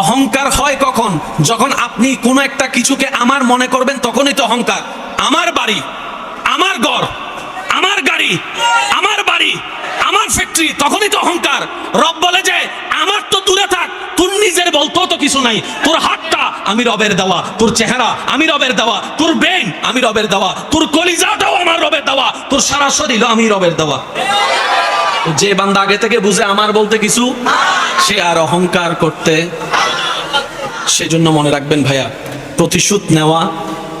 অহংকার হয় কখন? যখন আপনি কোনো একটা কিছুকে আমার মনে করবেন, তখনই তো অহংকার। আমার বাড়ি, আমার ঘর, আমার গাড়ি, আমার বাড়ি, আমার ফ্যাক্টরি, তখনই তো অহংকার। রব বলে যে, আমার তো দূরে থাক, তোর নিজের বলতো তো কিছু নাই। তোর হাতটা আমি রবের দেওয়া, তোর চেহারা আমি রবের দেওয়া, তোর ব্রেন আমি রবের দেওয়া, তোর কলিজাটাও আমার রবের দেওয়া, তোর সারা শরীর আমি রবের দেওয়া। যে বান্দা আগে থেকে বুঝে আমার বলতে কিছু, সে আর অহংকার করতে সেজন্য মনে রাখবেন ভাইয়া, প্রতিশোধ নেওয়া,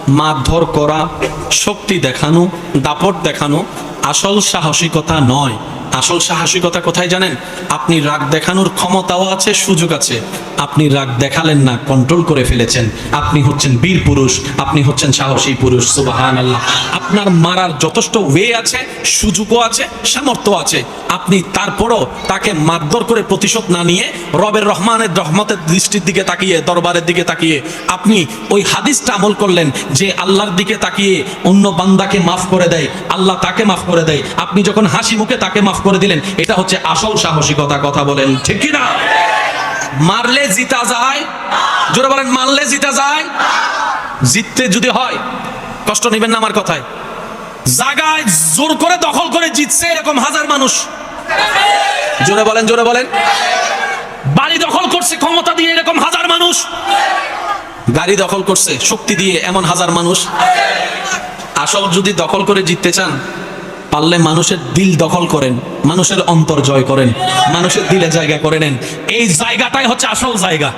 মারধর করা, শক্তি দেখানো, দাপট দেখানো আসল সাহসিকতা নয়। আসল সাহসিকতা কোথায় জানেন? আপনি রাগ দেখানোর ক্ষমতাও আছে, সুযোগ আছে। আপনি রাগ দেখালেন না কন্ট্রোল করে ফেলেছেন। আপনি হচ্ছেন বীর পুরুষ, আপনি হচ্ছেন সাহসী পুরুষ সুবাহান আল্লাহ আপনার মারার যথেষ্ট ওয়ে আছে, সুযোগও আছে, সামর্থ্য আছে। আপনি তারপরও তাকে মারধর করে প্রতিশোধ না নিয়ে রবের রহমানের রহমতের দৃষ্টির দিকে তাকিয়ে, দরবারের দিকে তাকিয়ে আপনি ওই হাদিসটা আমল করলেন যে আল্লাহর দিকে তাকিয়ে অন্য বান্দাকে মাফ করে দেয়, আল্লাহ তাকে মাফ করে দেয়। আপনি যখন হাসি মুখে তাকে মাফ করে দিলেন, এটা হচ্ছে আসল সাহসিকতা কথা বলেন, ঠিক কি না মারলে জিতা যায়। জোরে বলেন, মারলে জিতা যায়। জিততে যদি হয়, কষ্ট নেবেন না আমার কথায়। জায়গায় জোর করে দখল করে জিতছে এরকম হাজার মানুষ। জোরে বলেন জোরে বলেন। বাড়ি দখল করছে, ক্ষমতা দিয়ে এরকম হাজার মানুষ। গাড়ি দখল করছে, শক্তি দিয়ে এমন হাজার মানুষ। আসল যদি দখল করে জিততে চান পারলে মানুষের দিল দখল করেন, মানুষের অন্তর জয় করেন, মানুষের দিলে জায়গা করে নেন। এই জায়গাটাই হচ্ছে আসল জায়গা।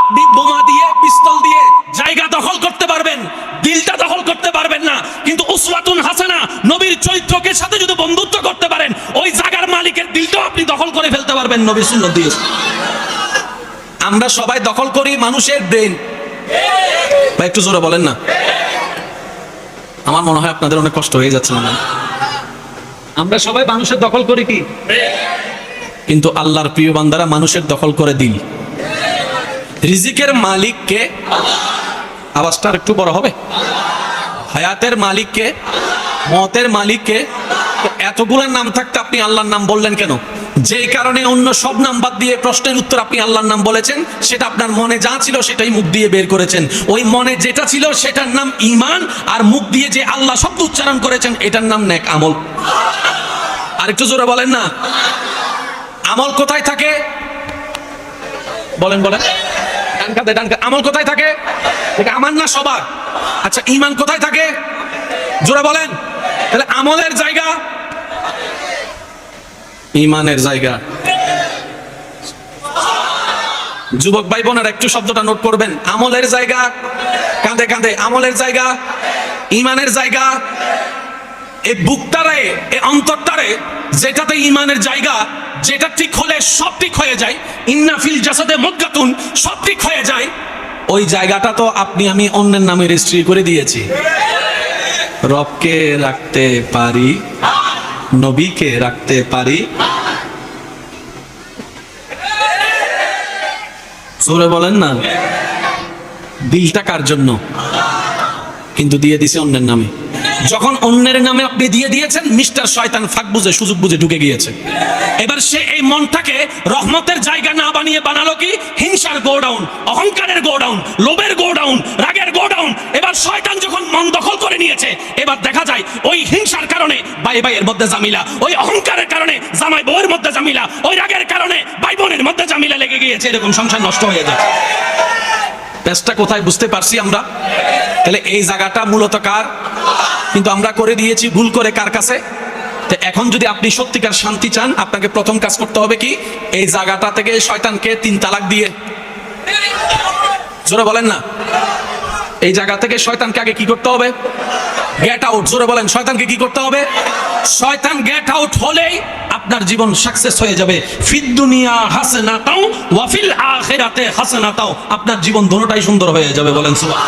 আপনি বোমা দিয়ে, পিস্তল দিয়ে জায়গা দখল করতে পারবেন, দিলটা দখল করতে পারবেন না। কিন্তু উসওয়াতুন হাসানা নবীর চরিত্রকে সাথে যদি বন্ধুত্ব করতে পারেন, ওই জায়গার মালিকের দিলটাও আপনি দখল করে ফেলতে পারবেন নবীর সুন্নত দিয়ে। আমরা সবাই দখল করি মানুষের ব্রেন একটু জোরে বলেন না। আমার মনে হয় আপনাদের অনেক কষ্ট হয়ে যাচ্ছে মনে আমরা সবাই মানুষের দখল করি কি? কিন্তু আল্লাহর প্রিয় বান্দারা মানুষের দখল করে দিল। রিজিকের মালিককে আওয়াজটা আর একটু বড় হবে। হায়াতের মালিককে মতের মালিককে এতগুলোর নাম থাকতে আপনি আল্লাহর নাম বললেন কেন? যেই কারণে অন্য সব নাম বাদ দিয়ে প্রশ্নের উত্তর আপনি আল্লাহর নাম বলেছেন, সেটা আপনার মনে যা ছিল সেটাই মুখ দিয়ে বের করেছেন। ওই মনে যেটা ছিল সেটার নাম ইমান আর মুখ দিয়ে যে আল্লাহ শব্দ উচ্চারণ করেছেন, এটার নাম নেক আমল। আর একটু জোরে বলেন না। আমল কোথায় থাকে? বলেন বলেন। ডান কাঁধে, ডান আমল কোথায় থাকে? আমার না সবার? আচ্ছা ইমান কোথায় থাকে? জোরে বলেন। তাহলে আমলের জায়গা ইমানের জায়গা। যুবক ভাই বোনেরা একটু শব্দটা নোট করবেন। আমলের জায়গা, কাঁধে কাঁধে, আমলের জায়গা, ইমানের জায়গা। এই বুকটারে এই অন্তরটারে, যেটাতে ইমানের জায়গা, যেটা ঠিক হলে সব ঠিক হয়ে যায়। ইন্নাফিল জাসাদে মজ্জাতুন সব ঠিক হয়ে যায়। ওই জায়গাটা তো আপনি, আমি অন্যের নামে রেজিস্ট্রি করে দিয়েছি। রবকে রাখতে পারি। নবীকে রাখতে পারি? বলেন না। দিলটা কার জন্য? কিন্তু দিয়ে দিছে অন্যের নামে। যখন অন্যের নামে আপনি দিয়ে দিয়েছেন, মিস্টার শয়তান ফাঁক বুঝে, সুযোগ বুঝে ঢুকে গিয়েছে। এবার সে এই মনটাকে রহমতের জায়গা না বানিয়ে বানালো কি? হিংসার গোডাউন, অহংকারের গোডাউন, লোভের গোডাউন, রাগের গোডাউন। এবার শয়তান যখন মন দখল করে নিয়েছে, এবার দেখা যায় ওই হিংসার কারণে ভাই ভাইয়ের মধ্যে জামিলা, ওই অহংকারের কারণে জামাই বউয়ের মধ্যে জামিলা, ওই রাগের কারণে ভাই বোনের মধ্যে জামিলা লেগে গিয়েছে, এরকম সংসার নষ্ট হয়ে যাচ্ছে পেঁচটা কোথায় বুঝতে পারছি আমরা? তাহলে এই জায়গাটা মূলত কার? কিন্তু আমরা করে দিয়েছি ভুল করে কার কাছে? তো এখন যদি আপনি সত্যিকার শান্তি চান, আপনাকে প্রথম কাজ করতে হবে কি? এই জায়গাটা থেকে শয়তানকে তিন তালাক দিয়ে। জোরে বলেন না? এই জায়গা থেকে শয়তানকে আগে কি করতে হবে? গেট আউট জোরে বলেন, শয়তানকে কি করতে হবে? শয়তান গেট আউট হলেই আপনার জীবন সাকসেস হয়ে যাবে। ফিদ দুনিয়া হাসে না তাও ওয়াফিল আখেরাতে হাসে না তাও আপনার জীবন দোনোটাই সুন্দর হয়ে যাবে, বলেন সুবহান